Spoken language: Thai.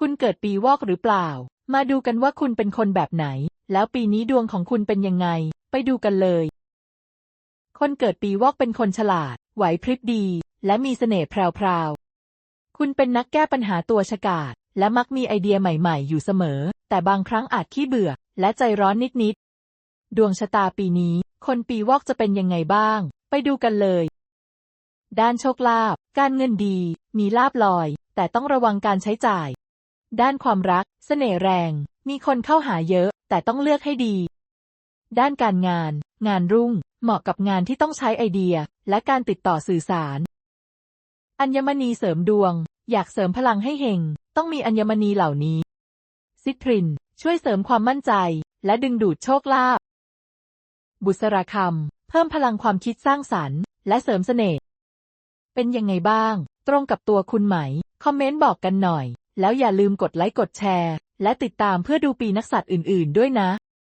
คุณเกิดปีวอกหรือเปล่า มาดูกันว่าคุณเป็นคนแบบไหน แล้วปีนี้ดวงของคุณเป็นยังไง ไปดูกันเลย คนเกิดปีวอกเป็นคนฉลาด ไหวพริบดี และมีเสน่ห์แพรวๆ คุณเป็นนักแก้ปัญหาตัวฉกาจและมักมีไอเดียใหม่ๆ อยู่เสมอ แต่บางครั้งอาจขี้เบื่อ และใจร้อนนิดๆ ดวงชะตาปีนี้ คนปีวอกจะเป็นยังไงบ้าง ไปดูกันเลย ด้านโชคลาภ การเงินดี มีลาบลอย แต่ต้องระวังการใช้จ่าย ด้านความรัก เสน่ห์แรง มีคนเข้าหาเยอะ แต่ต้องเลือกให้ดี ด้านการงาน งานรุ่ง เหมาะกับงานที่ต้องใช้ไอเดีย และการติดต่อสื่อสาร อัญมณีเสริมดวง อยากเสริมพลังให้เฮง ต้องมีอัญมณีเหล่านี้ ซิตริน ช่วยเสริมความมั่นใจ และดึงดูดโชคลาภ บุษราคำ เพิ่มพลังความคิดสร้างสรรค์ และเสริมเสน่ห์ เป็นยังไงบ้าง ตรงกับตัวคุณไหม คอมเมนต์บอกกันหน่อย แล้วอย่าลืมกดไลค์กดแชร์ และติดตามเพื่อดูปีนักสัตว์อื่น ๆ ด้วยนะ